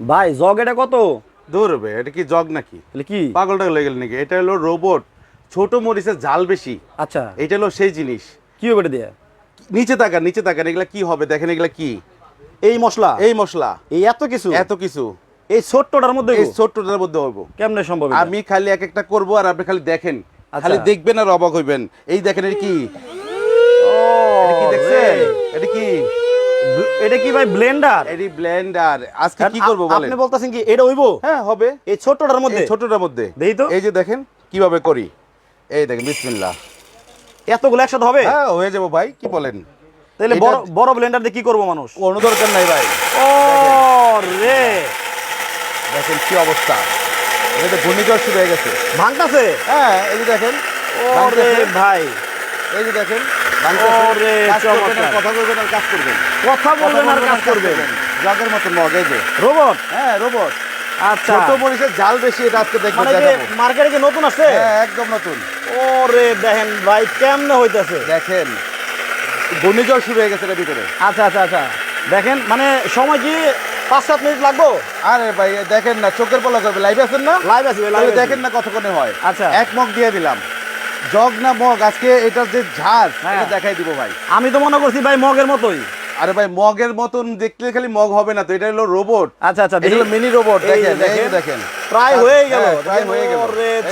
ভাই জগ এটা কত? দূর বে এটা কি জগ নাকি? তাহলে কি? পাগলটা লেগে গেল নাকি? এটা হলো রোবট ছোট মরিচের জাল বেশি। আচ্ছা। এটা হলো সেই জিনিস। কি হবে এটা দিয়ে? নিচে তাকান নিচে তাকান এগুলা কি হবে? দেখেন এগুলা কি? এই মশলা? এই মশলা। এই এত কিছু? এত কিছু। এই ছোট্টটার মধ্যে এই ছোট্টটার মধ্যে হইব। কেমনে সম্ভব? আমি খালি এক একটা করব আর আপনি খালি দেখেন। আচ্ছা। খালি দেখবেন আর অবাক হইবেন। এই দেখেন এটা কি? ও, এটা কি দেখছেন? এটা কি? এটা কি ভাই ব্লেন্ডার এটি ব্লেন্ডার আজকে কি করব বলেন? আপনি বলতেছেন কি এটা হইবো? হ্যাঁ হবে। এই ছোট্টটার মধ্যে? ছোটটার মধ্যে। দেই তো। এই যে দেখেন কীভাবে করি? এই দেখেন বিসমিল্লাহ। এতগুলো একসাথে হবে? হ্যাঁ হয়ে যাব ভাই কি বলেন? তাহলে বড় বড় ব্লেন্ডার দিয়ে কি করব মানুষ? কোনো দরকার নাই ভাই। ও রে! দেখেন কি অবস্থা। এটা তো ঘূর্ণিঝড় শুরু হয়ে গেছে। ভাঙতাছে? হ্যাঁ এই যে দেখেন ও রে ভাই। এই যে দেখেন কথা বলবেন আর কাজ করবেন। কথা বলবেন আর কাজ করবেন। জগের মতো মগ এই যে। রোবট? হ্যাঁ রোবট। আচ্ছা। ছোট মরিচের জাল বেশি এটা আজকে দেখবেন মানে মার্কেটে কি নতুন আসছে হ্যাঁ একদম নতুন। ওরে দেখেন ভাই কেমনে হইতাছে? দেখেন ঘূর্ণিঝড় শুরু হয়ে গেছে এর ভিতরে। আচ্ছা আচ্ছা আচ্ছা। দেখেন মানে সময় কি পাঁচ সাত মিনিট লাগবো? আরে ভাই দেখেন না চোখের পলা করবে লাইভ আছেন না? লাইভ আছে লাইভ দেখেন না কতক্ষণে হয়। আচ্ছা। এক মগ দিয়ে দিলাম। জগ না মগ আজকে এটার যে ঝাঁজ হ্যাঁ। এটা দেখাই দিব ভাই। আমি তো মনে করছি ভাই মগের মতোই। আরে ভাই মগের মতন দেখলে খালি মগ হবে না তো এটা হলো রোবট আচ্ছা আচ্ছা এটা হলো মিনি রোবট দেখেন দেখেন। প্রায় হয়ে গেল হ্যাঁ, প্রায় হয়ে গেল।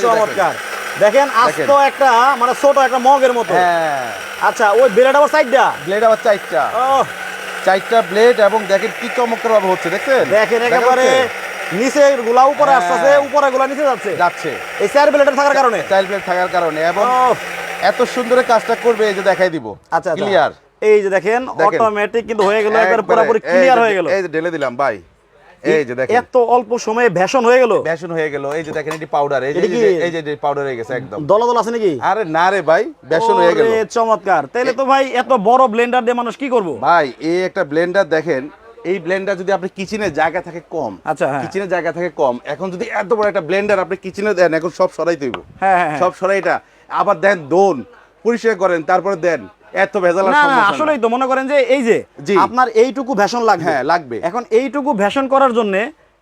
চমৎকার। দেখেন আস্ত একটা মানে ছোট একটা মগের মতো। হ্যাঁ। আচ্ছা ওই বেলেট আবার সাইডটা ব্লেড আবার ও চারটা ব্লেড এবং দেখেন কি চমৎকার ভাবে হচ্ছে দেখছেন? দেখেন একেবারে? নিচে গুলা উপরে হ্যাঁ। আসতেছে উপরে গুলা নিচে যাচ্ছে। যাচ্ছে। এই চার বেলেটের থাকার কারণে? ব্লেড থাকার কারণে। এবং এত সুন্দর কাজটা করবে এই যে দেখাই দিব। আচ্ছা আচ্ছা। ক্লিয়ার এই যে দেখেন। অটোমেটিক কিন্তু হয়ে গেল একবার পুরোপুরি ক্লিয়ার হয়ে গেল। এই যে ঢেলে দিলাম ভাই। এই যে দেখেন। এত অল্প সময়ে ভ্যাশন হয়ে গেল। হয়ে গেল। এই যে দেখেন এটি পাউডার এই যে এই যে- পাউডার হয়ে গেছে একদম। দলা দল আছে নাকি? আরে না রে ভাই বেসন হয়ে গেল। চমৎকার। তাইলে তো ভাই এত বড় ব্লেন্ডার দিয়ে মানুষ কি করব? ভাই এই একটা ব্লেন্ডার দেখেন এই ব্লেন্ডার যদি আপনি কিচেনের জায়গা থাকে কম আচ্ছা, হ্যাঁ। কিচেনের জায়গা থাকে কম এখন যদি এত বড় একটা ব্লেন্ডার আপনি কিচেনে দেন এখন সব সরাই তৈব হ্যাঁ, হ্যাঁ, হ্যাঁ। সব সরাই এটা আবার দেন দোন পরিষ্কার করেন তারপরে দেন এত ভেজাল। আসলেই তো মনে করেন যে এই যে আপনার এইটুকু ভ্যাশন লাগবে হ্যাঁ, লাগবে। এখন এইটুকু ভ্যাশন করার জন্য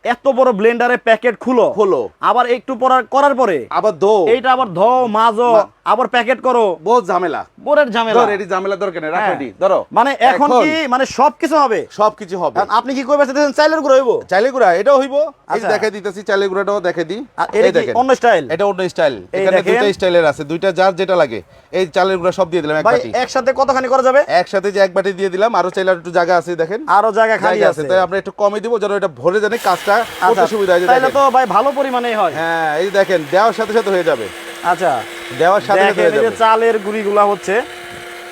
এত বড় ব্লেন্ডারে প্যাকেট খুলো খোলো। আবার একটু পরার করার পরে আবার দো এইটা আবার ধো মাজো আবার প্যাকেট করো। বহুত ঝামেলা। বোরের ঝামেলা। ধর এটি ঝামেলা দরকার নেই রাখো হ্যাঁ। ধরো। মানে এখন কি মানে সবকিছু হবে? সবকিছু হবে। আপনি কি কইবে চাইতেছেন চাইলের গুঁড়ো হইব? চাইলে গুঁড়া এটাও হইব। এই আচ্ছা। দেখাই দিতেছি চাইলে গুঁড়াটাও দেখে দিই। আর এই দেখেন। অন্য স্টাইল? এটা অন্য স্টাইল। এখানে। দুইটা স্টাইলের আছে দুইটা যার যেটা লাগে। এই চালের গুঁড়া সব দিয়ে দিলাম এক ভাই বাটি। একসাথে কতখানি করা যাবে? একসাথে যে এক বাটি দিয়ে দিলাম আরও চাইলে আর একটু জায়গা আছে দেখেন। আরও জায়গা খালি আছে। তাই আমরা একটু কমে দিব যেন এটা ভরে জানি কাজটা করতে আচ্ছা। সুবিধা হয় যে তাইলে তো ভাই ভালো পরিমাণেই হয়। হ্যাঁ এই দেখেন দেওয়ার সাথে সাথে হয়ে যাবে। আচ্ছা। দেওয়ার সাথে সাথে হয়ে চালের গুড়িগুলা হচ্ছে।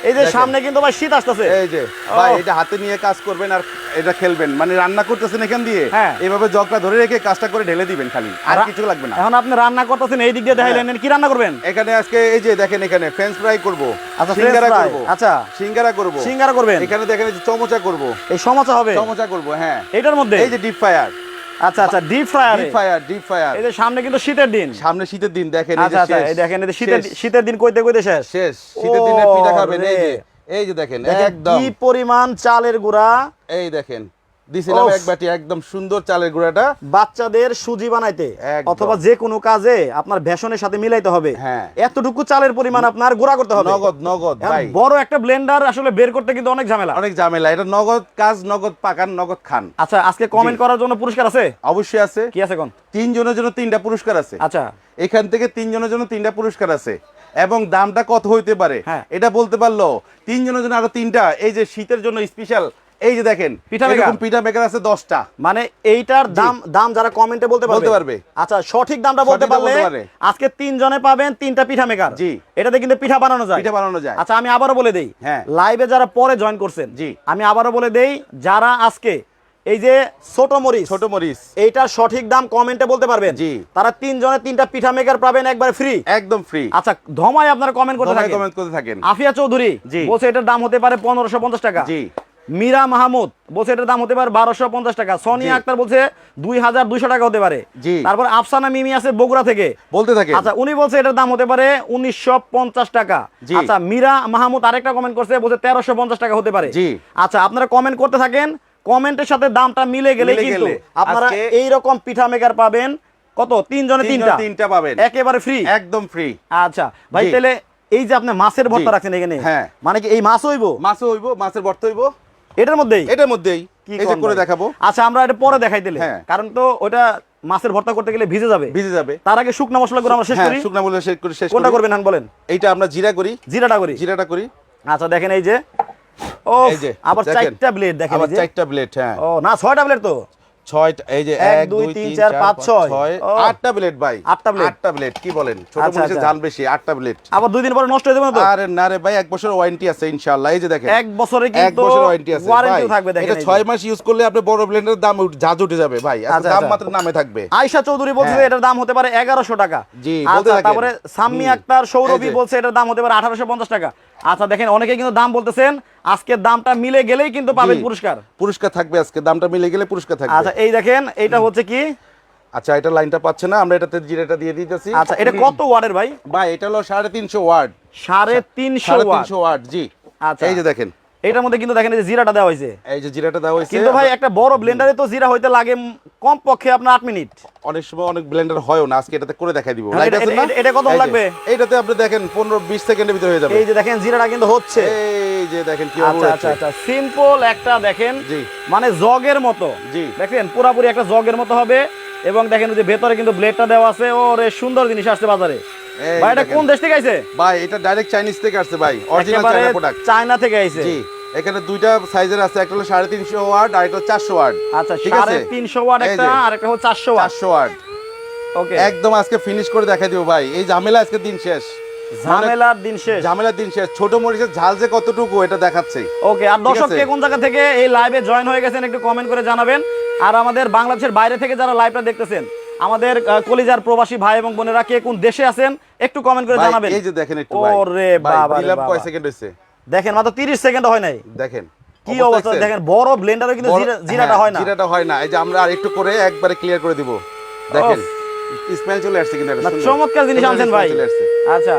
এই যে সামনে কিন্তু ভাই শীত আসতেছে। এই যে ভাই এটা হাতে নিয়ে কাজ করবেন আর এটা খেলবেন। মানে রান্না করতেছেন এখান দিয়ে। হ্যাঁ। এইভাবে জগটা ধরে রেখে কাজটা করে ঢেলে দিবেন খালি। আর কিছু লাগবে না। এখন আপনি রান্না করতেছেন এই দিক দিয়ে দেখাইলেন কি রান্না করবেন? এখানে আজকে এই যে দেখেন এখানে ফ্রেঞ্চ ফ্রাই করব। আচ্ছা, সিঙ্গারা করব। আচ্ছা। সিঙ্গারা করব। সিঙ্গারা করবেন? এখানে দেখেন এই চমচা করব। এই সমস্যা হবে? চমচা করব হ্যাঁ। এটার মধ্যে? এই যে ডিপ ফায়ার আচ্ছা আচ্ছা deep fryer deep fire deep fire এই যে সামনে কিন্তু শীতের দিন। সামনে শীতের দিন দেখেন এই আচ্ছা যে আচ্ছা শেষ, এই দেখেন এই শীতের শীতের দিন কইতে কইতে শেষ। শেষ। শীতের দিনে পিঠা খাবেন এই যে। এই যে দেখেন দেখেন একদম। কি পরিমাণ চালের গুঁড়া। এই দেখেন। দিছিলাম। এক বাটি একদম সুন্দর চালের গুঁড়াটা। বাচ্চাদের সুজি বানাইতে অথবা যে কোনো কাজে আপনার ভেষনের সাথে মিলাইতে হবে। হ্যাঁ। এতটুকু চালের পরিমাণ আপনার গুঁড়া করতে হবে। নগদ নগদ বড় একটা ব্লেন্ডার আসলে বের করতে কিন্তু অনেক ঝামেলা। অনেক ঝামেলা। এটা নগদ কাজ নগদ পাকান নগদ খান। আচ্ছা আজকে কমেন্ট করার জন্য পুরস্কার আছে? অবশ্যই আছে। কি আছে কোন তিনজনের জন্য তিনটা পুরস্কার আছে। আচ্ছা। এখান থেকে তিনজনের জন্য তিনটা পুরস্কার আছে। এবং দামটা কত হইতে পারে? হ্যাঁ। এটা বলতে পারল। তিনজনের জন্য আরও তিনটা। এই যে শীতের জন্য স্পেশাল এই যে দেখেন পিঠা maker? পিঠা মেকার আছে দশটা মানে এইটার দাম দাম যারা কমেন্টে বলতে পারবে বলতে পারবে। আচ্ছা সঠিক দামটা বলতে পারলে। আজকে তিনজনে পাবেন তিনটা পিঠা মেকার জি। এটাতে কিন্তু পিঠা বানানো যায় পিঠা বানানো যায় আচ্ছা আমি আবারও বলে দেই হ্যাঁ। লাইভে যারা পরে জয়েন করছেন জি। আমি আবারও বলে দেই যারা আজকে এই যে ছোট মরিচ ছোট মরিচ এইটার সঠিক দাম কমেন্টে বলতে পারবেন জি। তারা তিনজনে তিনটা পিঠা মেকার পাবেন একবার ফ্রি একদম ফ্রি আচ্ছা ধমায় আপনারা কমেন্ট করতে থাকেন কমেন্ট করতে থাকেন আফিয়া চৌধুরী জি। বলছে এটার দাম হতে পারে পনেরোশো পঞ্চাশ টাকা জি মীরা মাহমুদ বলছে এটার দাম হতে পারে বারোশো পঞ্চাশ টাকা। সোনিয়া আক্তার বলছে দুই হাজার দুইশো টাকা হতে পারে। তারপর আফসানা মিমি আছে বগুড়া থেকে। বলতে থাকেন। আচ্ছা উনি বলছে এটার দাম হতে পারে উনিশশো পঞ্চাশ টাকা। আচ্ছা মীরা মাহমুদ আরেকটা কমেন্ট করছে বলছে তেরোশো পঞ্চাশ টাকা হতে পারে। আচ্ছা আপনারা কমেন্ট করতে থাকেন কমেন্টের সাথে দামটা মিলে গেলে কিন্তু আপনারা এই রকম পিঠা মেকার পাবেন। কত? তিনজনে তিনটা তিনটা। তিনটা পাবেন। একেবারে ফ্রি একদম ফ্রি আচ্ছা ভাই তাহলে এই যে আপনি মাছের ভর্তা রাখছেন এখানে হ্যাঁ। মানে কি এই মাছ হইবো? মাছ হইব মাছের বর্ত হইব। এটার মধ্যেই? এটার মধ্যেই। কি এই যে করে দেখাবো। আচ্ছা আমরা এটা পরে দেখাই দিলে হ্যাঁ। কারণ তো ওটা মাছের ভর্তা করতে গেলে ভিজে যাবে। ভিজে যাবে। তার আগে শুকনা মশলা করে আমরা শেষ হ্যাঁ করি। শুকনা মশলা শেষ করে শেষ কোনটা করবেন বলেন। এইটা আমরা জিরা করি। জিরাটা করি। জিরাটা করি। আচ্ছা দেখেন এই যে। ও এই যে আবার চারটা ব্লেড দেখেন আবার এই যে। চারটা ব্লেড হ্যাঁ। ও না ছয়টা ব্লেড তো। ছয়টা এই যে এক, এক দুই, তিন, চার, পাঁচ, ছয়। আটটা ব্লেড ভাই। আটটা blade? আটটা ব্লেড কি বলেন? ছোট আচ্ছা, মরিচের আচ্ছা। বেশি আটটা ব্লেড আবার দুই দিন পরে নষ্ট হয়ে যাবে না তো? আরে না রে ভাই এক বছর ওয়ারেন্টি আছে ইনশাআল্লাহ। এই যে দেখেন এক বছরে এক কিন্তু বছর ওয়ারেন্টি আছে। ওয়ারেন্টি থাকবে দেখেন এটা এই ছয় মাস ইউজ করলে আপনি বড় ব্লেন্ডারের দাম ঝাঁজ উঠে যাবে ভাই। আচ্ছা, দাম। মাত্র নামে থাকবে। আয়শা চৌধুরী বলছে যে হ্যাঁ। এটার দাম হতে পারে এগারোশো টাকা। জি, বলতে আচ্ছা তারপরে সাম্মি আক্তার সৌরভী বলছে এটার দাম হতে পারে আঠারোশো পঞ্চাশ টাকা। আচ্ছা দেখেন অনেকে কিন্তু দাম বলতেছেন আজকে দামটা মিলে গেলেই কিন্তু পাবেন পুরস্কার। পুরস্কার থাকবে আজকে দামটা মিলে গেলে পুরস্কার থাকবে। আচ্ছা এই দেখেন এটা হচ্ছে কি? আচ্ছা এটা লাইনটা পাচ্ছে না আমরা এটাতে জিরাটা দিয়ে দিতেছি। আচ্ছা এটা কত ওয়ার্ডের ভাই? ভাই এটা হলো সাড়ে তিনশো ওয়ার্ড। সাড়ে তিনশো ওয়াট তিনশো ওয়ার্ড জি। আচ্ছা। এই যে দেখেন। এটার মধ্যে কিন্তু দেখেন এই যে জিরাটা দেওয়া হয়েছে। এই যে জিরাটা দেওয়া হয়েছে কিন্তু ভাই একটা বড় ব্লেন্ডারে তো জিরা হইতে লাগে কম পক্ষে আপনার আট মিনিট। অনেক সময় অনেক ব্লেন্ডার হয়ও না আজকে এটাতে করে দেখাই দিব। হ্যাঁ, লাইট এটা- আছে না? এটা- যে, লাগবে? এইটাতে আপনি দেখেন পনেরো বিশ সেকেন্ডের ভিতরে হয়ে যাবে। এই যে দেখেন জিরাটা কিন্তু হচ্ছে। এই যে দেখেন কি আচ্ছা আচ্ছা আচ্ছা সিম্পল একটা দেখেন জি। মানে জগের মতো। জি। দেখেন পুরাপুরি একটা জগের মতো হবে। এবং দেখেন ওই যে ভেতরে কিন্তু ব্লেডটা দেওয়া আছে। ও রে সুন্দর জিনিস আসছে বাজারে। ভাই এটা। কোন দেশ থেকে আইছে? ভাই এটা ডাইরেক্ট চাইনিজ থেকে আসছে ভাই অরিজিনাল চাইনা প্রোডাক্ট চায়না থেকে আইছে। জি এখানে দুইটা সাইজের আছে একটা হলো সাড়ে তিনশো ওয়ার্ড আর একটা চারশো ওয়ার্ড আচ্ছা ঠিক আছে? তিনশো ওয়াট একটা আর একটা হচ্ছে চারশো ওয়াট। চারশো ওয়ার্ড ওকে। একদম আজকে ফিনিশ করে দেখাই দিব ভাই। এই ঝামেলা আজকে দিন শেষ। ঝামেলার দিন শেষ। ঝামেলার দিন শেষ। ছোট মরিচের ঝাল যে কতটুকু এটা দেখাচ্ছে। ওকে আর দর্শক কে কোন জায়গা থেকে এই লাইভে জয়েন হয়ে গেছেন একটু কমেন্ট করে জানাবেন। আর আমাদের বাংলাদেশের বাইরে থেকে যারা লাইভটা দেখতেছেন আমাদের কলিজার প্রবাসী ভাই এবং বোনেরা কে কোন দেশে আছেন একটু কমেন্ট করে জানাবেন। এই যে দেখেন একটু ভাই। ওরে বাবা বাবা। কয় সেকেন্ড হয়েছে দেখেন মাত্র 30 সেকেন্ড হয় নাই। দেখেন কি অবস্থা দেখেন বড় ব্লেন্ডারে কিন্তু জিরাটা হ্যাঁ, হয় না। জিরাটা হয় না। এই যে আমরা আর একটু করে একবারে ক্লিয়ার করে দিব। দেখেন স্মেল চলে আসছে কিন্তু না, চমৎকার জিনিস আনছেন ভাই। চলে আসছে। আচ্ছা।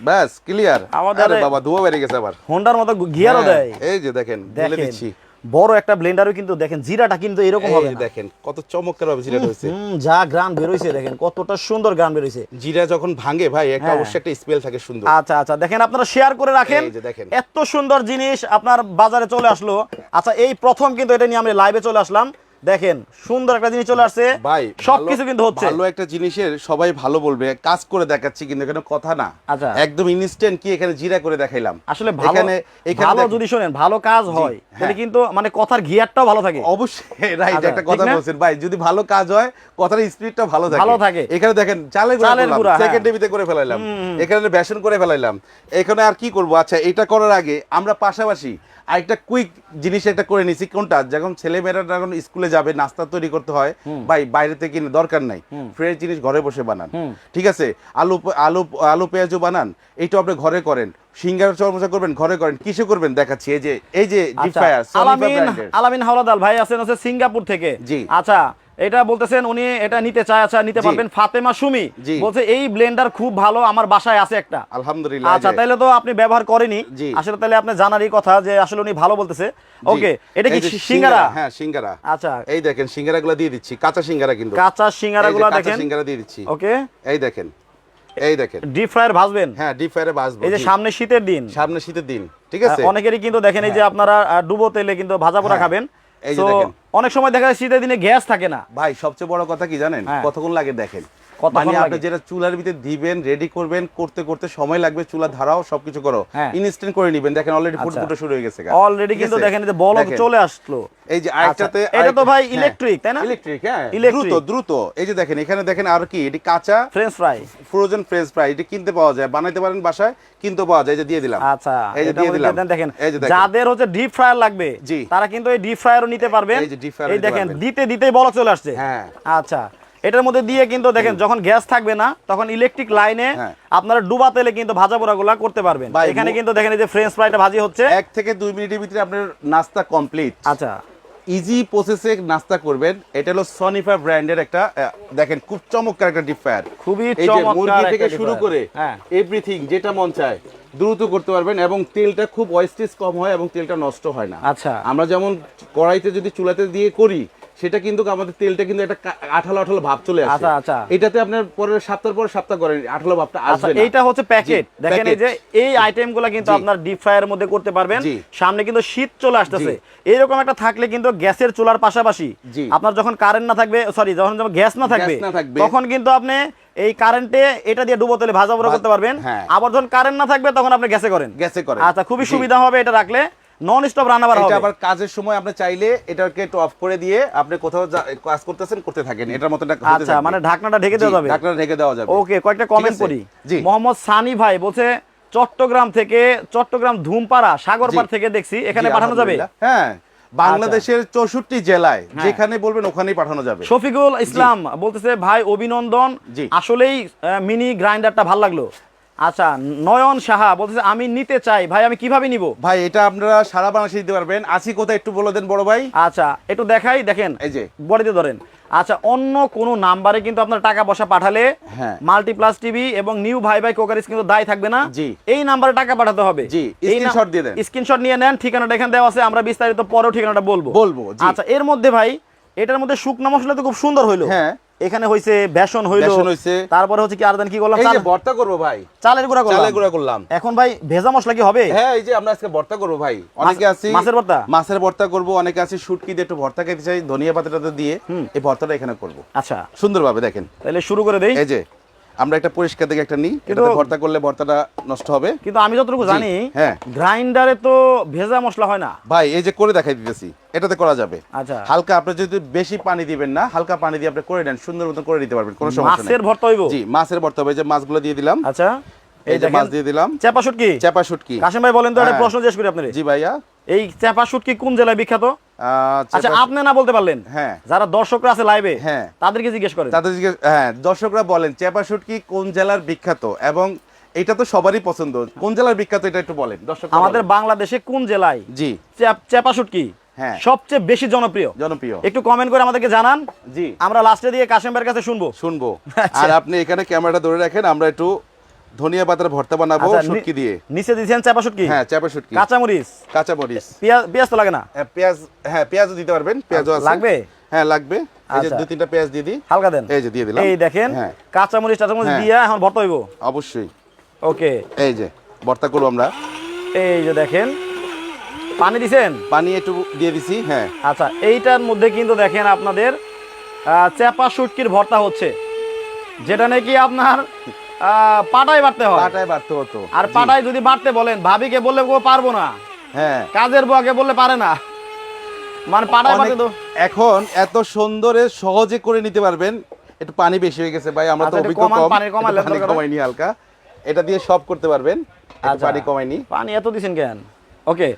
ব্যাস ক্লিয়ার আমাদের- আরে বাবা ধোয়া বেরিয়ে গেছে আবার। হোন্ডার মতো গিয়ারও হ্যাঁ, দেয়। এই যে দেখেন বলে দিচ্ছি। বড় একটা ব্লেন্ডারও কিন্তু দেখেন জিরাটা কিন্তু এরকম হবে দেখেন কত চমৎকার হবে জিরাটা হয়েছে যা গ্রান বেরোইছে দেখেন কতটা সুন্দর গ্রান বেরোইছে। জিরা যখন ভাঙে ভাই একটা হ্যাঁ। অবশ্যই একটা স্মেল থাকে সুন্দর। আচ্ছা আচ্ছা দেখেন আপনারা শেয়ার করে রাখেন। এই যে দেখেন। এত সুন্দর জিনিস আপনার বাজারে চলে আসলো। আচ্ছা এই প্রথম কিন্তু এটা নিয়ে আমরা লাইভে চলে আসলাম। দেখেন সুন্দর একটা জিনিস চলে আসছে। ভাই সবকিছু কিন্তু হচ্ছে। ভালো একটা জিনিসের সবাই ভালো বলবে কাজ করে দেখাচ্ছি কিন্তু এখানে কথা না। আচ্ছা। একদম ইনস্ট্যান্ট কি এখানে জিরা করে দেখাইলাম। আসলে ভালো এখানে এখানে ভালো যদি শোনেন ভালো কাজ হয় তাহলে হ্যাঁ। কিন্তু মানে কথার ঘিয়ারটাও ভালো থাকে। অবশ্যই রাইট আচ্ছা, একটা কথা বলছেন। ভাই যদি ভালো কাজ হয় কথার স্পিডটা ভালো থাকে। ভালো থাকে। এখানে দেখেন চালের গুঁড়া গুঁড়া, হ্যাঁ। করে ফেলাইলাম। এখানে বেসন করে ফেলাইলাম। এখানে আর কি করব? আচ্ছা এটা করার আগে আমরা পাশাপাশি আরেকটা কুইক জিনিস একটা করে নিছি। কোনটা? যখন ছেলেমেয়েরা যখন স্কুলে যাবে নাস্তা তৈরি করতে হয় ভাই বাইরে থেকে কিনে দরকার নাই। ফ্রেশ জিনিস ঘরে বসে বানান। ঠিক আছে? আলু আলু আলু পেঁয়াজও বানান এইটা আপনি ঘরে করেন। সিঙ্গার চর্মচা করবেন ঘরে করেন। কিসে করবেন? দেখাচ্ছি এই যে এই যে আচ্ছা, আলামিন আলামিন হাওলাদার ভাই আছেন আছে সিঙ্গাপুর থেকে। জি। আচ্ছা এটা বলতেছেন উনি এটা নিতে চায় আচ্ছা নিতে পারবেন ফাতেমা সুমি। বলছে এই ব্লেন্ডার খুব ভালো আমার বাসায় আছে একটা। আলহামদুলিল্লাহ আচ্ছা তাহলে তো আপনি ব্যবহার করেনি আসলে তাহলে আপনি জানারই কথা যে আসলে উনি ভালো বলতেছে। ওকে এটা কি সিঙ্গারা? হ্যাঁ সিঙ্গারা। আচ্ছা। এই দেখেন সিঙ্গারা গুলো দিয়ে দিচ্ছি কাঁচা সিঙ্গারা কিন্তু। কাঁচা সিঙ্গারা এই গুলা কাঁচা দেখেন। সিঙ্গারা দিয়ে দিচ্ছি। ওকে। এই দেখেন এই দেখেন। ডিপ ফ্রায়ার ভাজবেন? হ্যাঁ ডিপ ফ্রায়ারে বাজবো এই যে সামনে শীতের দিন। সামনে শীতের দিন ঠিক আছে? অনেকেরই কিন্তু দেখেন এই যে আপনারা ডুবো তেলে কিন্তু ভাজা পোড়া হ্যাঁ, খাবেন। অনেক সময় দেখা যায় শীতের দিনে গ্যাস থাকে না। ভাই সবচেয়ে বড় কথা কি জানেন? হ্যাঁ। কতক্ষণ লাগে দেখেন? মানে আপনি যেটা চুলার ভিতরে দিবেন রেডি করবেন করতে করতে সময় লাগবে চুলা ধারাও সবকিছু করো। হ্যাঁ। ইনস্ট্যান্ট করে নিবেন। দেখেন অলরেডি ফুট। ফুটো শুরু হয়ে গেছে অলরেডি কিন্তু দেখেন এই যে বলক চলে আসলো। এই যে আরেকটাতে আচ্ছা, এটা তো ভাই হ্যাঁ। ইলেকট্রিক তাই না? ইলেকট্রিক হ্যাঁ। দ্রুত দ্রুত। এই যে দেখেন এখানে দেখেন আর কি এটি কাঁচা French fry frozen French fry এটা কিনতে পাওয়া যায়। বানাইতে পারেন বাসায় কিনতে পাওয়া যায়। এই যে দিয়ে দিলাম। আচ্ছা এই যে দিয়ে দিলাম। দেখেন যাদের হচ্ছে ডিপ ফ্রায়ার লাগবে তারা কিন্তু এই ডিপ ফ্রায়ারও নিতে পারবেন। এই যে deep fryer এই দেখেন দিতে দিতেই বলক চলে আসছে। হ্যাঁ। আচ্ছা। এটার মধ্যে দিয়ে কিন্তু দেখেন যখন গ্যাস থাকবে না তখন ইলেকট্রিক লাইনে হ্যাঁ। আপনারা ডুবা তেলে কিন্তু ভাজা পোড়াগুলা করতে পারবেন। এখানে কিন্তু দেখেন এই যে ফ্রেঞ্চ ফ্রাইটা ভাজি হচ্ছে। এক থেকে দুই মিনিটের ভিতরে আপনার নাস্তা কমপ্লিট আচ্ছা। ইজি প্রসেসে নাস্তা করবেন। এটা হলো সনিফা ব্র্যান্ডের একটা দেখেন খুব চমৎকার একটা ডিপ ফ্রায়ার খুবই এই যে মুরগি থেকে শুরু করে হ্যাঁ। এভরিথিং যেটা মন চায় দ্রুত করতে পারবেন এবং তেলটা খুব ওয়েস্টেজ কম হয় এবং তেলটা নষ্ট হয় না। আচ্ছা। আমরা যেমন কড়াইতে যদি চুলাতে দিয়ে করি সেটা কিন্তু আমাদের তেলটা কিন্তু একটা আঠালো আঠালো ভাব চলে আসে। আচ্ছা, আচ্ছা। এটাতে আপনার পরে সপ্তাহ পরে সপ্তাহ করেন আঠালো ভাবটা আচ্ছা আসবে না। এইটা হচ্ছে প্যাকেট। দেখেন এই যে এই আইটেমগুলো কিন্তু আপনার ডিপ ফ্রায়ারের মধ্যে করতে পারবেন। সামনে কিন্তু শীত চলে আসতেছে। জি। এইরকম একটা থাকলে কিন্তু গ্যাসের চুলার পাশাপাশি আপনার যখন কারেন্ট না থাকবে সরি যখন যখন গ্যাস না থাকবে তখন কিন্তু আপনি এই কারেন্টে এটা দিয়ে ডুবো তেলে ভাজা পোড়া করতে পারবেন। হ্যাঁ। আবার যখন কারেন্ট না থাকবে তখন আপনি গ্যাসে করেন। গ্যাসে করেন। আচ্ছা খুবই সুবিধা হবে এটা রাখলে। নন স্টপ রান্নাবার এটা হবে। আবার কাজের সময় আপনি চাইলে এটাকে একটু অফ করে দিয়ে আপনি কোথাও কাজ করতেছেন করতে থাকেন। এটার মতো আচ্ছা মানে ঢাকনাটা ঢেকে দেওয়া যাবে? ঢাকনা ঢেকে দেওয়া যাবে। ওকে কয়েকটা কমেন্ট করি জি। মোহাম্মদ সানি ভাই বলছে চট্টগ্রাম থেকে চট্টগ্রাম ধুমপাড়া সাগরপাড়। থেকে দেখছি এখানে পাঠানো যাবে? হ্যাঁ বাংলাদেশের চৌষট্টি জেলায় হ্যাঁ। যেখানে বলবেন ওখানেই পাঠানো যাবে। শফিকুল ইসলাম বলতেছে ভাই অভিনন্দন। আসলেই মিনি গ্রাইন্ডারটা ভালো লাগল। আচ্ছা নয়ন সাহা বলতেছে আমি নিতে চাই ভাই আমি কীভাবে নিব ভাই এটা আপনারা সারা বাংলাদেশে দিতে পারবেন আসি কোথায় একটু বলে দেন বড় ভাই আচ্ছা একটু দেখাই দেখেন এই যে বডিতে ধরেন আচ্ছা অন্য কোনো নাম্বারে কিন্তু আপনার টাকা পয়সা পাঠালে হ্যাঁ। মাল্টিপ্লাস টিভি এবং নিউ ভাই ভাই কোকারিস কিন্তু দায় থাকবে না জি। এই নাম্বারে টাকা পাঠাতে হবে জি, screenshot দিয়ে দেন। স্ক্রিনশট নিয়ে নেন ঠিকানাটা এখানে দেওয়া আছে আমরা বিস্তারিত পরেও ঠিকানাটা বলব বলব। আচ্ছা এর মধ্যে ভাই এটার মধ্যে শুকনো মশলা তো খুব সুন্দর হইল হ্যাঁ। এখানে হইছে বেসন হইল। তারপরে হচ্ছে কি আর দেন কি করলাম? চাল- ভর্তা করব ভাই। চালের গুঁড়া করলাম। চালের গুঁড়া করলাম। এখন ভাই ভেজা মশলা কি হবে? হ্যাঁ এই যে আমরা আজকে ভর্তা করব ভাই। অনেকে আছি মাছের ভর্তা? মাছের ভর্তা করব অনেকে আছে শুটকি দিয়ে একটু ভর্তা খেতে চাই ধনিয়া পাতাটা দিয়ে এই ভর্তাটা এখানে করব। আচ্ছা। সুন্দরভাবে দেখেন। তাহলে শুরু করে দেই। এই যে আমরা একটা পরিষ্কার থেকে একটা নিই এটাতে ভর্তা করলে ভর্তাটা নষ্ট হবে। কিন্তু আমি যতটুকু জানি হ্যাঁ। গ্রাইন্ডারে তো ভেজা মশলা হয় না। ভাই এই যে করে দেখাই দিতেছি এটাতে করা যাবে। আচ্ছা। হালকা আপনি যদি বেশি পানি দিবেন না হালকা পানি দিয়ে আপনি করে নেন সুন্দর মতো করে নিতে পারবেন কোনো সমস্যা মাছের নেই ভর্তা হইব? জি মাছের ভর্তা হবে যে মাছগুলো দিয়ে দিলাম। আচ্ছা। এই যে মাছ দিয়ে দিলাম। চেপা শুটকি চেপা শুটকি কাশিম ভাই বলেন তো একটা হ্যাঁ। প্রশ্ন জিজ্ঞেস করি আপনার। জি ভাইয়া। এই চেপা শুটকি কোন জেলায় বিখ্যাত? আচ্ছা আপনি না বলতে পারলেন? হ্যাঁ। যারা দর্শকরা আছে লাইভে হ্যাঁ। তাদেরকে জিজ্ঞেস করেন। তাদের জিজ্ঞেস- হ্যাঁ দর্শকরা বলেন চেপা শুটকি কোন জেলার বিখ্যাত? এবং এটা তো সবারই পছন্দ। কোন জেলার বিখ্যাত এটা একটু বলেন দর্শক আমাদের বাংলাদেশে কোন জেলায় জি। চেপ- চেপা শুটকি হ্যাঁ। সবচেয়ে বেশি জনপ্রিয়? জনপ্রিয়। একটু কমেন্ট করে আমাদেরকে জানান। জি। আমরা লাস্টে দিয়ে কাশিম কাছে শুনব। শুনব। আচ্ছা। আর আপনি এখানে ক্যামেরাটা ধরে রাখেন আমরা একটু ধনিয়া পাতার ভর্তা বানাবো আচ্ছা, শুটকি দিয়ে। নিচে দিয়েছেন চেপা শুটকি? হ্যাঁ চেপা শুটকি। কাঁচামরিচ? কাঁচা মরিচ। পেঁয়াজ পেঁয়াজ তো লাগে না? হ্যাঁ পেঁয়াজ হ্যাঁ পেঁয়াজও দিতে পারবেন পেঁয়াজও আছে। লাগবে? হ্যাঁ লাগবে। এই যে আচ্ছা। দুই তিনটা পেঁয়াজ দিয়ে দিই। হালকা দেন। এই যে দিয়ে দিলাম। এই দেখেন হ্যাঁ। কাঁচামরিচ টাচামরিচ হ্যাঁ। দিয়ে এখন ভর্তা হইব? অবশ্যই। ওকে। এই যে ভর্তা করব আমরা। এই যে দেখেন পানি দিছেন? পানি একটু দিয়ে দিছি হ্যাঁ। আচ্ছা এইটার মধ্যে কিন্তু দেখেন আপনাদের চেপা শুটকির ভর্তা হচ্ছে। যেটা নাকি আপনার পাটায় বাড়তে হয়। পাটায় বাড়তে হতো। আর। পাটায় যদি বাড়তে বলেন ভাবিকে বললে ও পারব না। হ্যাঁ। কাজের বুয়াকে বললে পারে না। মানে পাটায় বাড়তে তো এখন এত সুন্দরে সহজে করে নিতে পারবেন একটু পানি বেশি হয়ে গেছে ভাই আমরা তো আচ্ছা, অভিজ্ঞ কম। পানির কমালে পানি দরকার। কমাইনি হালকা। এটা দিয়ে সব করতে পারবেন একটু আচ্ছা। পানি কমাইনি। পানি এত দিছেন কেন? ওকে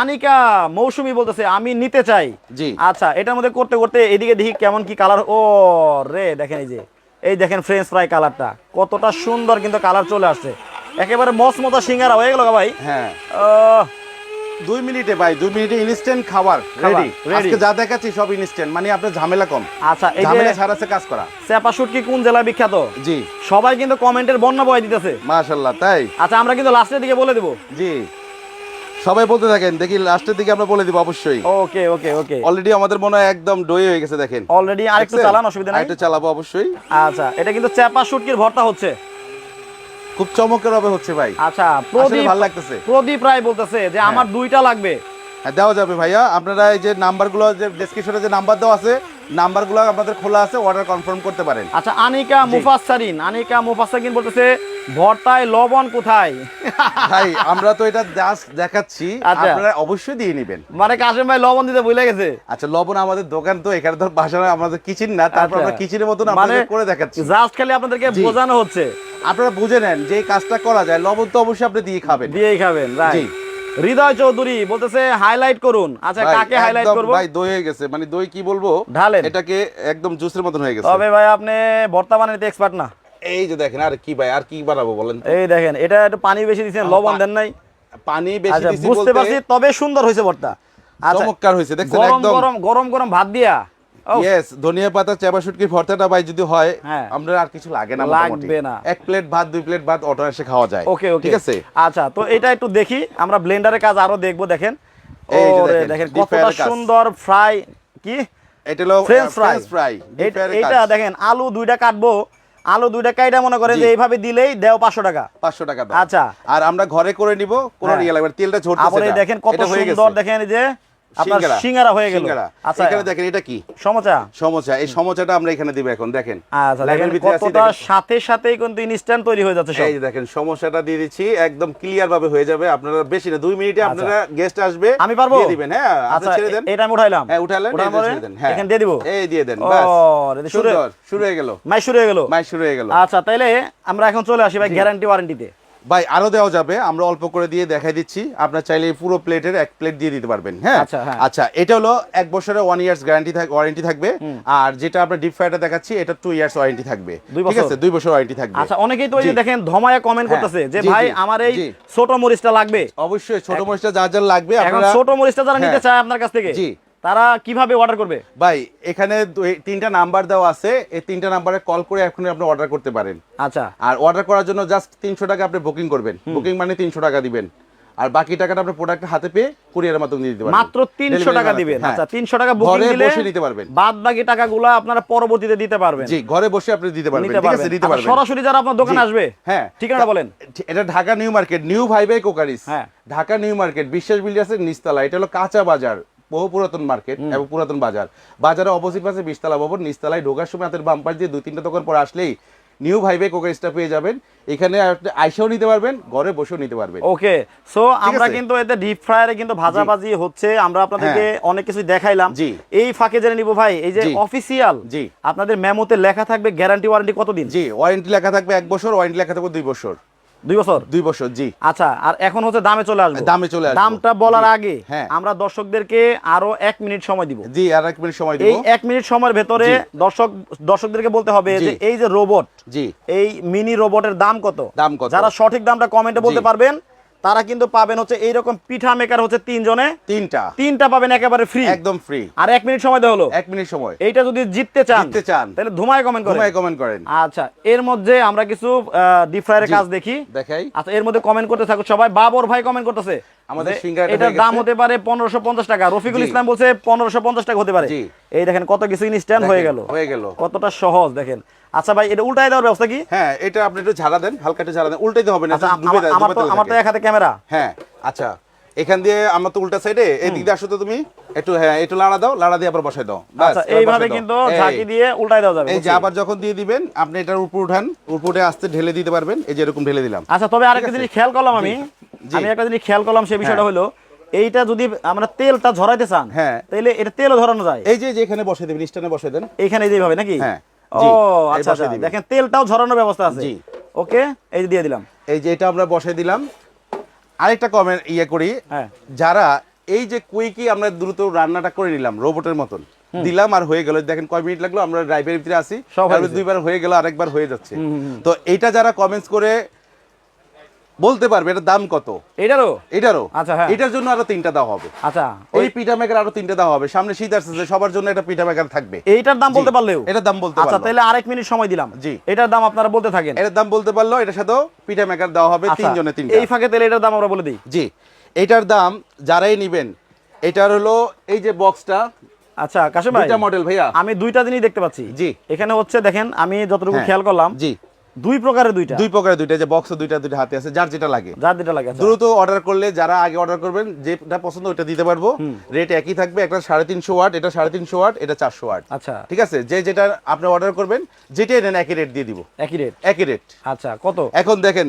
আনিকা মৌসুমি বলতেছে আমি নিতে চাই। জি। আচ্ছা এটার মধ্যে করতে করতে এদিকে দেখি কেমন কি কালার ও রে দেখেন এই যে। এই দেখেন ফ্রেঞ্চ ফ্রাই কালারটা কতটা সুন্দর কিন্তু কালার চলে আসছে। একেবারে মসমতা সিঙ্গারা হয়ে গেল ভাই। হ্যাঁ। দুই মিনিটে ভাই দুই মিনিটে ইনস্ট্যান্ট খাবার। রেডি আজকে যা দেখাচ্ছি সব ইনস্ট্যান্ট মানে আপনার ঝামেলা কম। আচ্ছা এই ঝামেলা কাজ করা। চেপা শুটকি কোন জেলায় বিখ্যাত? জি। সবাই কিন্তু কমেন্টের বর্ণনা বয় দিতেছে। মাশাল্লাহ তাই? আচ্ছা আমরা কিন্তু লাস্টের দিকে বলে দেবো। জি। সবাই বলতে থাকেন দেখি লাস্টের দিকে আমরা বলে দিব অবশ্যই। ওকে ওকে ওকে। অলরেডি আমাদের মনে হয় একদম ডই হয়ে গেছে দেখেন। অলরেডি আরেকটু চালান অসুবিধা নাই? আরেকটু চালাবো অবশ্যই। আচ্ছা এটা কিন্তু চেপা শুটকির ভর্তা হচ্ছে। খুব চমকের হবে হচ্ছে ভাই। আচ্ছা প্রদীপ ভালো লাগতেছে। প্রদীপ রায় বলতেছে যে আমার দুইটা লাগবে। হ্যাঁ দেওয়া যাবে ভাইয়া। আপনারা এই যে নাম্বারগুলো যে ডেসক্রিপশনে যে নাম্বার দেওয়া আছে নাম্বারগুলো আপনাদের খোলা আছে অর্ডার কনফার্ম করতে পারেন। আচ্ছা আনিকা মুফাসসারিন আনিকা মুফাসসারিন বলতেছে ভর্তায় লবণ কোথায়? ভাই আমরা তো এটা জাস্ট দেখাচ্ছি আচ্ছা। আপনারা অবশ্যই দিয়ে নেবেন। মানে কাশেম ভাই লবণ দিতে ভুলে গেছে। আচ্ছা লবণ আমাদের দোকান তো এখানে তো বাসা আমাদের কিচেন না তারপর আচ্ছা। আমরা কিচেনের মতন মানে আপনাদের করে দেখাচ্ছি। জাস্ট খালি আপনাদেরকে। বোঝানো হচ্ছে। আপনারা বুঝে নেন যে এই কাজটা করা যায় লবণ তো অবশ্যই আপনি দিয়ে খাবেন। দিয়েই খাবেন রাইট হৃদয় চৌধুরী বলতেছে হাইলাইট করুন। আচ্ছা কাকে হাইলাইট করব? ভাই দই হয়ে গেছে। মানে দই কি বলব? ঢালেন। এটাকে একদম জুসের মতন হয়ে গেছে। তবে ভাই আপনি ভর্তা বানাতে এক্সপার্ট না। এই যে দেখেন আর কি ভাই আর কি বানাবো বলেন এই দেখেন এটা একটু পানি বেশি দিচ্ছেন লবণ দেন নাই। পানি বেশি আচ্ছা দিছি বুঝতে পারছি তবে সুন্দর হয়েছে ভর্তা। আচ্ছা, চমৎকার হয়েছে দেখছেন একদম। গরম গরম গরম ভাত দিয়া ইয়েস ধনিয়া পাতা চাপা শুটকির ভর্তাটা ভাই যদি হয় হ্যাঁ। আমরা আর কিছু লাগে না লাগবে না। এক প্লেট ভাত দুই প্লেট ভাত অটো এসে খাওয়া যায় ওকে ওকে ঠিক আছে আচ্ছা তো এটা একটু দেখি আমরা ব্লেন্ডারের কাজ আরও দেখব দেখেন দেখেন, কতটা। সুন্দর ফ্রাই কি এটা হলো ফ্রেঞ্চ ফ্রাই ফ্রাই এটা দেখেন আলু দুইটা কাটবো আলু দুইটা কাইটা মনে করেন জি। যে এইভাবে দিলেই দেও পাঁচশো টাকা পাঁচশো টাকা আচ্ছা। আর আমরা ঘরে করে নিব কোনো হ্যাঁ। ইয়ে লাগবে তেলটা ঝরতেছে দেখেন কত হয়ে গেছে। সুন্দর দেখেন এই যে আপনার সিঙ্গারা। হয়ে গেল। আচ্ছা। এখানে দেখেন এটা কি? সমচা। এই আমরা এখানে দিব এখন দেখেন। আচ্ছা কতটা সাথে সাথেই কিন্তু ইনস্ট্যান্ট তৈরি হয়ে যাচ্ছে এই দেখেন সমস্যাটা দিয়ে দিচ্ছি একদম ক্লিয়ার ভাবে হয়ে যাবে আপনারা বেশি না মিনিটে আপনারা গেস্ট আসবে আচ্ছা। আমি পারব? দিয়ে দিবেন হ্যাঁ আচ্ছা ছেড়ে দেন। এটা আমি উঠাইলাম। হ্যাঁ উঠালেন ছেড়ে দেন হ্যাঁ। এখানে দিয়ে দিব। এই দিয়ে দেন বাস শুরু- শুরু হয়ে গেল। মাই শুরু হয়ে গেল। মাই শুরু হয়ে গেল। আচ্ছা তাইলে আমরা এখন চলে আসি ভাই গ্যারান্টি ওয়ারেন্টিতে ভাই আরও দেওয়া যাবে। আমরা অল্প করে দিয়ে দেখাই দিচ্ছি। আপনার চাইলে পুরো প্লেটের এক প্লেট দিয়ে দিতে পারবেন হ্যাঁ? আচ্ছা, হ্যাঁ। আচ্ছা এটা হলো এক বছরের ওয়ান ইয়ার্স গ্যারান্টি থাকবে ওয়ারেন্টি থাকবে। আর যেটা আপনার ডিপ ফ্রাইটা দেখাচ্ছি এটা টু ইয়ার্স ওয়ারেন্টি থাকবে। ঠিক আছে? দুই বছর ওয়ারেন্টি থাকবে। আচ্ছা অনেকেই তো এই যে দেখেন ধমায়া কমেন্ট হ্যাঁ, করতেছে যে ভাই আমার এই। ছোট মরিচটা লাগবে। অবশ্যই ছোট মরিচটা যার যার লাগবে আপনারা ছোট মরিচটা যারা নিতে হ্যাঁ। চায় আপনার কাছ থেকে? জি। তারা কীভাবে অর্ডার করবে? ভাই এখানে তিনটা নাম্বার দেওয়া আছে। এই তিনটা নাম্বারে কল করে এখন আপনি অর্ডার করতে পারেন। আচ্ছা। আর অর্ডার করার জন্য জাস্ট তিনশো টাকা আপনি বুকিং করবেন। বুকিং মানে তিনশো টাকা দিবেন। আর বাকি টাকাটা আপনি প্রোডাক্ট হাতে পেয়ে কুরিয়ারের মাধ্যমে দিয়ে দিতে পারবেন। মাত্র তিনশো Delivery টাকা দিবেন। হ্যাঁ। আচ্ছা তিনশো টাকা বুকিং দিলে ঘরে বসে নিতে পারবেন। বাদ বাকি টাকাগুলো আপনারা পরবর্তীতে দিতে পারবেন। জি ঘরে বসে আপনি দিতে পারবেন। ঠিক আছে? দিতে আচ্ছা, পারবেন। সরাসরি যারা আপনার দোকানে আসবে হ্যাঁ। ঠিকানা বলেন। এটা ঢাকা নিউ মার্কেট নিউ ভাই ভাই কোকারিস। হ্যাঁ। ঢাকা নিউ মার্কেট বিশ্বাস বিল্ডার্সের নিচতলা এটা হলো কাঁচা বাজার। বহু পুরাতন মার্কেট এবং পুরাতন বাজার। বাজারে অপোজিট পাশে বিশতলা ভবন নিচতলায় ঢোকার সময় হাতের বাম্পার দিয়ে দুই তিনটা দোকান পর আসলেই নিউ ভাই ভাই পেয়ে যাবেন। এখানে আপনি আইসাও নিতে পারবেন ঘরে বসেও নিতে পারবেন। ওকে সো আমরা কিন্তু এতে ডিপ ফ্রায়ারে কিন্তু ভাজাভাজি হচ্ছে। আমরা আপনাদেরকে অনেক কিছু দেখাইলাম। জি। এই ফাঁকে জেনে নিব ভাই এই যে। অফিসিয়াল জি। আপনাদের মেমোতে লেখা থাকবে গ্যারান্টি ওয়ারেন্টি কতদিন? জি ওয়ারেন্টি লেখা থাকবে এক বছর ওয়ারেন্টি লেখা থাকবে দুই বছর। দুই বছর? দুই বছর জি। আচ্ছা আর এখন হচ্ছে দামে চলে আসবে। দামে চলে আসবে। দামটা বলার আগে হ্যাঁ। আমরা দর্শকদেরকে আরও এক মিনিট সময় দিব। জি আর এক মিনিট সময় এই দিব। এক মিনিট সময়ের ভেতরে। দর্শক দর্শকদেরকে বলতে হবে যে এই যে রোবট জি। এই মিনি রোবটের দাম কত? দাম কত? যারা সঠিক দামটা কমেন্টে বলতে পারবেন তারা কিন্তু পাবেন হচ্ছে এইরকম পিঠা মেকার হচ্ছে তিনজনে। তিনটা। তিনটা পাবেন একেবারে ফ্রি একদম ফ্রি আর এক মিনিট সময় দেওয়া হলো। এক মিনিট সময়। এইটা যদি জিততে চান জিততে চান। তাহলে ধুমায় কমেন্ট করেন। ধুমায় কমেন্ট করেন। আচ্ছা এর মধ্যে আমরা কিছু ডিপ ফ্রায়ারের জি। কাজ দেখি। দেখাই। আচ্ছা এর মধ্যে কমেন্ট করতে থাকো সবাই। বাবর ভাই কমেন্ট করতেছে। আমাদের এটার দাম হতে পারে পনেরোশো পঞ্চাশ টাকা। রফিকুল ইসলাম বলছে পনেরোশো পঞ্চাশ টাকা হতে পারে। এই দেখেন কত কিছু ইনস্ট্যান্ট হয়ে গেল। হয়ে গেল। কতটা সহজ দেখেন। আচ্ছা ভাই এটা উল্টাই দেওয়ার ব্যবস্থা কি? হ্যাঁ এটা আপনি একটু ঝাড়া দেন হালকা একটু ঝাড়া দেন। উল্টাইতে হবে না আচ্ছা আমার- তো আমার তো এক হাতে ক্যামেরা। হ্যাঁ আচ্ছা। এখান দিয়ে আমার তো উল্টা সাইডে এই দিক দিয়ে আসো তো তুমি। একটু হ্যাঁ একটু লাড়া দাও লাড়া দিয়ে আবার বসাই দাও। আচ্ছা এইভাবে কিন্তু ঝাঁকি দিয়ে উল্টাই দেওয়া যাবে এই যে আবার যখন দিয়ে দিবেন আপনি এটার উপর উঠান উপর আস্তে ঢেলে দিতে পারবেন। এই যে এরকম ঢেলে দিলাম। আচ্ছা তবে আরেকটা জিনিস খেয়াল করলাম আমি। আমি একটা জিনিস খেয়াল করলাম সেই বিষয়টা হ্যাঁ। হলো এইটা যদি আমরা তেলটা ঝরাইতে চান হ্যাঁ। তাহলে এটা তেলও ধরানো যায়। এই যে এখানে বসাই দেবেন স্ট্যান্ডে বসাই দেন। এইখানে যেভাবে নাকি? হ্যাঁ, ও আচ্ছা আচ্ছা। দেখেন তেলটাও ঝরানোর ব্যবস্থা আছে। জি। ওকে এই যে দিয়ে দিলাম। এই যে এটা আমরা বসাই দিলাম। আরেকটা কমেন্ট ইয়ে করি। হ্যাঁ। যারা এই যে কুইকি আমরা দ্রুত রান্নাটা করে নিলাম রোবটের মতন। দিলাম আর হয়ে গেল। দেখেন কয় মিনিট লাগল? আমরা ড্রাইভের ভিতরে আসি। দুইবার হয়ে গেল আরেকবার হয়ে যাচ্ছে। তো এটা যারা কমেন্টস করে বলতে পারবে এটার দাম কত। এটারও? এটারও। আচ্ছা, হ্যাঁ। এটার জন্য আরও তিনটা দেওয়া হবে। আচ্ছা এই পিঠা মেকার আরও তিনটা দেওয়া হবে। সামনে শীত আসছে সবার জন্য এটা পিঠা মেকার থাকবে। এইটার দাম বলতে পারলেও? এটার দাম বলতে আচ্ছা তাহলে আরেক মিনিট সময় দিলাম। জি। এটার দাম আপনারা বলতে থাকেন। এটার দাম বলতে পারল এটার সাথেও পিঠা মেকার দেওয়া হবে আচ্ছা, তিনজনে তিনটা। এই ফাঁকে তাহলে এটার দাম আমরা বলে দিই। জি এটার দাম যারাই নিবেন এটার হলো এই যে বক্সটা আচ্ছা কাশিম ভাই মডেল ভাইয়া। আমি দুইটা জিনিস দেখতে পাচ্ছি। জি। এখানে হচ্ছে দেখেন আমি যতটুকু হ্যাঁ, খেয়াল করলাম জি। দুই প্রকারের দুইটা। দুই প্রকারের দুইটা যে বক্স দুইটা দুইটা হাতে আছে যার যেটা লাগে। যার যেটা লাগে আচ্ছা। দ্রুত অর্ডার করলে যারা আগে অর্ডার করবেন যেটা পছন্দ ওইটা দিতে পারব। রেট একই থাকবে একটা সাড়ে তিনশো ওয়াট এটা সাড়ে তিনশো ওয়াট এটা চারশো ওয়াট আচ্ছা। ঠিক আছে? যে যেটা আপনি অর্ডার করবেন যেটাই নেন একই রেট দিয়ে দিব। একই রেট একই রেট আচ্ছা কত? এখন দেখেন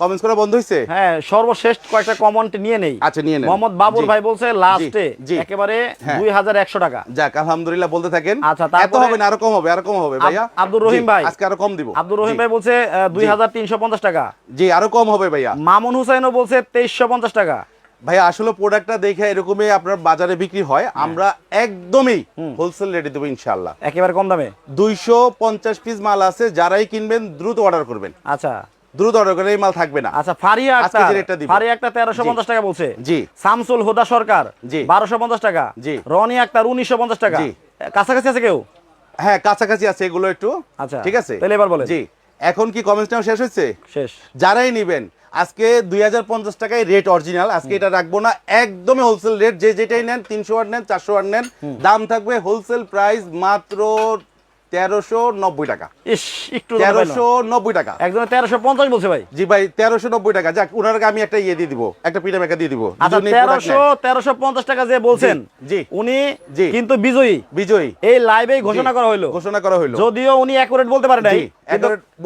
কমেন্টস করা বন্ধ হয়েছে হ্যাঁ সর্বশেষ কয়েকটা কমেন্ট নিয়ে নেই। আচ্ছা নিয়ে নেন। মোহাম্মদ বাবুর ভাই বলছে লাস্টে একেবারে হ্যাঁ। দুই হাজার একশো টাকা। যাক আলহামদুলিল্লাহ বলতে থাকেন। আচ্ছা, এত হবে না আরও কম হবে আরও কম হবে ভাইয়া। আব্দুর রহিম ভাই। আজকে আরও কম দিব। আব্দুর রহিম ভাই বলছে দুই হাজার তিনশো পঞ্চাশ টাকা। জি আরও কম হবে ভাইয়া। মামুন হুসাইনও বলছে তেইশশো পঞ্চাশ টাকা। ভাইয়া আসলে প্রোডাক্টটা দেখে এরকমই আপনার বাজারে বিক্রি হয় আমরা একদমই হোলসেল রেটে দেবো ইনশাল্লাহ একেবারে কম দামে। দুইশো পঞ্চাশ পিস মাল আছে যারাই কিনবেন দ্রুত অর্ডার করবেন। আচ্ছা। দ্রুত অর্ডার করে এই মাল থাকবে না আচ্ছা ফারিয়া আজকে যে রেটটা দিব। ফারিয়া জি। পঞ্চাশ টাকা বলছে জি। শামসুল হুদা সরকার জি। বারোশো পঞ্চাশ টাকা জি। রনি আক্তার উনিশশো পঞ্চাশ টাকা জি। কাছাকাছি আছে কেউ হ্যাঁ কাছাকাছি আছে এগুলো একটু আচ্ছা, ঠিক আছে তাহলে এবার বলেন। জি এখন কি কমেন্টস নেওয়া শেষ হয়েছে শেষ যারাই নিবেন আজকে দুই হাজার পঞ্চাশ টাকায় রেট অরিজিনাল আজকে এটা রাখব না একদমই হোলসেল রেট যে যেটাই নেন তিনশো ওয়াট নেন চারশো ওয়াট নেন দাম থাকবে হোলসেল প্রাইস মাত্র তেরোশো নব্বই টাকা। একটু তেরোশো নব্বই টাকা। একজনে তেরোশো পঞ্চাশ বলছে ভাই। জি ভাই তেরোশো নব্বই টাকা। যাক ওনারকে আমি একটা ইয়ে দিয়ে দিব একটা পিঠা মেকা দিয়ে দিব। দুজনেই product তেরোশো তেরোশো পঞ্চাশ টাকা যে বলছেন জি। উনি জি। কিন্তু বিজয়ী। বিজয়ী। এই লাইভে ঘোষণা করা হইল। ঘোষণা করা হইল। যদিও উনি অ্যাকুরেট বলতে পারে নাই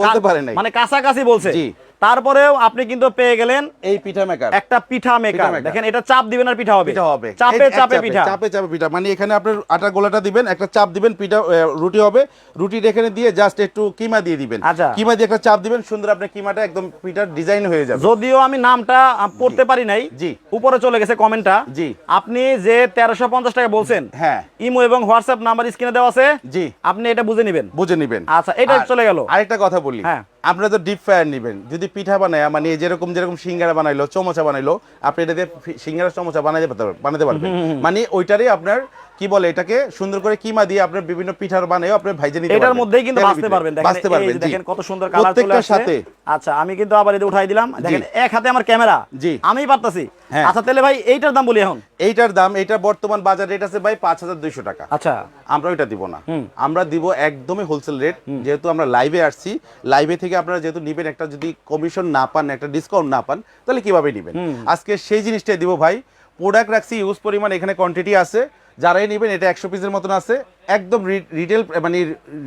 বলতে পারে নাই। মানে কাছাকাছি বলছে। জি। তারপরেও আপনি কিন্তু পেয়ে গেলেন এই পিঠা মেকার একটা পিঠা মেকার। দেখেন এটা চাপ দিবেন আর পিঠা হবে। পিঠা হবে। চাপে চাপে পিঠা। চাপে চাপে পিঠা। মানে এখানে আপনার আটা গোলাটা দিবেন একটা চাপ দিবেন পিঠা রুটি হবে। রুটির এখানে দিয়ে জাস্ট একটু কিমা দিয়ে দিবেন। আচ্ছা। কিমা দিয়ে একটা চাপ দিবেন সুন্দর আপনার কিমাটা একদম পিঠার ডিজাইন হয়ে যাবে। যদিও আমি নামটা পড়তে পারি নাই। জি। উপরে চলে গেছে কমেন্টটা। জি। আপনি যে তেরোশো পঞ্চাশ টাকা বলছেন হ্যাঁ। ইমো এবং হোয়াটসঅ্যাপ নাম্বার স্ক্রিনে দেওয়া আছে। জি। আপনি এটা বুঝে নেবেন। বুঝে নিবেন। আচ্ছা, এটা চলে গেল। আরেকটা কথা বলি। হ্যাঁ। আপনারা তো ডিপ ফ্রায়ার নেবেন। যদি পিঠা বানায় মানে যেরকম যেরকম সিঙ্গারা বানাইলো চমচা বানাইলো আপনি এটা দিয়ে সিঙ্গারা চমচা বানাইতে বানাতে পারবেন। মানে ওইটারই আপনার কি বলে এটাকে? সুন্দর করে কিমা দিয়ে আপনার বিভিন্ন পিঠার বানায় আপনি ভাইজে নিতে এটার মধ্যেই কিন্তু ভিতরে। পারবেন। দেখেন বাঁচতে পারবেন দেখেন কত সুন্দর কালার চলে প্রত্যেকটার আসছে। সাথে। আচ্ছা আমি কিন্তু আবার এটা উঠাই দিলাম। দেখেন এক হাতে আমার ক্যামেরা। জি। আমি পারতাছি। হ্যাঁ। আচ্ছা তাহলে ভাই এইটার দাম বলি এখন। এইটার দাম এটা বর্তমান বাজার রেট আছে ভাই পাঁচ হাজার দুইশো টাকা। আচ্ছা। আমরা ওইটা দিব না। আমরা দিব একদমই হোলসেল রেট যেহেতু আমরা লাইভে আসছি। লাইভে থেকে আপনারা যেহেতু নিবেন একটা যদি কমিশন না পান একটা ডিসকাউন্ট না পান তাহলে কীভাবে নিবেন? আজকে সেই জিনিসটাই দিব ভাই। প্রোডাক্ট রাখছি ইউজ পরিমাণ এখানে কোয়ান্টিটি আছে। যারাই নেবেন এটা একশো পিসের মতন আছে। একদম রিটেল মানে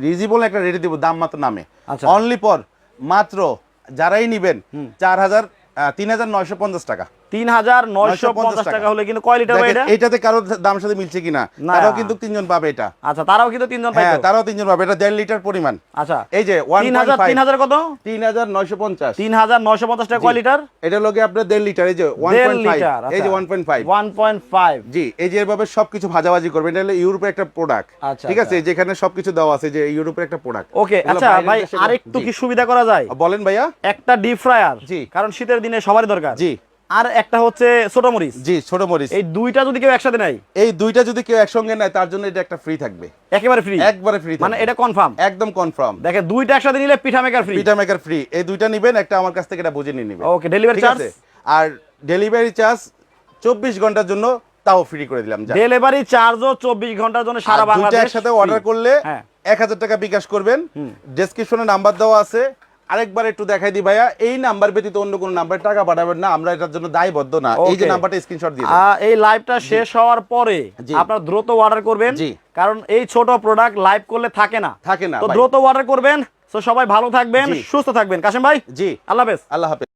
রিজিবল একটা রেটে দিব দাম মাত্র নামে। আচ্ছা। অনলি পর মাত্র যারাই নেবেন চার হাজার তিন হাজার নয়শো পঞ্চাশ টাকা। তিন হাজার নয়শো পঞ্চাশ টাকা টাকা হলে কিন্তু কয় লিটার এটা? এটাতে কারও দাম সাথে মিলছে কিনা? তারাও কিন্তু তিনজন পাবে এটা। আচ্ছা তারাও কিন্তু তিনজন হ্যাঁ তারাও তিনজন পাবে। এটা দেড় লিটার পরিমাণ। আচ্ছা এই যে তিন হাজার তিন হাজার কত? তিন হাজার নয়শো পঞ্চাশ। তিন হাজার নয়শো পঞ্চাশ টাকা কয় লিটার? এটা লোকে আপনার দেড় লিটার এই যে ওয়ান পয়েন্ট লিটার এই যে one point five one point five জি এই যে এভাবে সবকিছু ভাজাভাজি করবে এটা হলো ইউরোপের একটা প্রোডাক্ট আচ্ছা, ঠিক আছে? যেখানে সবকিছু দেওয়া আছে যে ইউরোপের একটা প্রোডাক্ট ওকে আচ্ছা ভাই আরেকটু কি সুবিধা করা যায়? বলেন ভাইয়া। একটা ডিপ ফ্রায়ার জি। কারণ শীতের দিনে সবারই দরকার। জি। আর একটা হচ্ছে ছোট মরিচ। জি ছোট মরিচ। এই দুইটা যদি কেউ একসাথে নেয়? এই দুইটা যদি কেউ একসঙ্গে নেয় তার জন্য এটা একটা ফ্রি থাকবে। একেবারে ফ্রি একবারে ফ্রি মানে এটা কনফার্ম একদম কনফার্ম দেখে দুইটা একসাথে নিলে পিঠা মেকার ফ্রি পিঠা মেকার ফ্রি এই দুইটা নিবেন একটা আমার কাছ থেকে এটা বুঝে নিয়ে নিবেন। ওকে ডেলিভারি চার্জ আর ডেলিভারি চার্জ চব্বিশ ঘণ্টার জন্য তাও ফ্রি করে দিলাম। ডেলিভারি চার্জও চব্বিশ ঘণ্টার জন্য সারা বাংলাদেশ একসাথে অর্ডার করলে হ্যাঁ। এক হাজার টাকা বিকাশ করবেন। ডেসক্রিপশনে নাম্বার দেওয়া আছে। আরেকবার একটু দেখাই দিই ভাইয়া এই নাম্বার ব্যতীত অন্য কোনো নাম্বার টাকা পাঠাবেন না আমরা এটার জন্য দায়বদ্ধ না। এই যে নাম্বারটা স্ক্রিনশট দিয়ে এই লাইভটা শেষ হওয়ার পরে। আপনারা দ্রুত অর্ডার করবেন। কারণ এই ছোট প্রোডাক্ট লাইভ করলে থাকে না। থাকে না তো দ্রুত অর্ডার করবেন তো সবাই ভালো থাকবেন সুস্থ থাকবেন। কাশেম ভাই জি। আল্লাহ হাফেজ। আল্লাহ হাফেজ।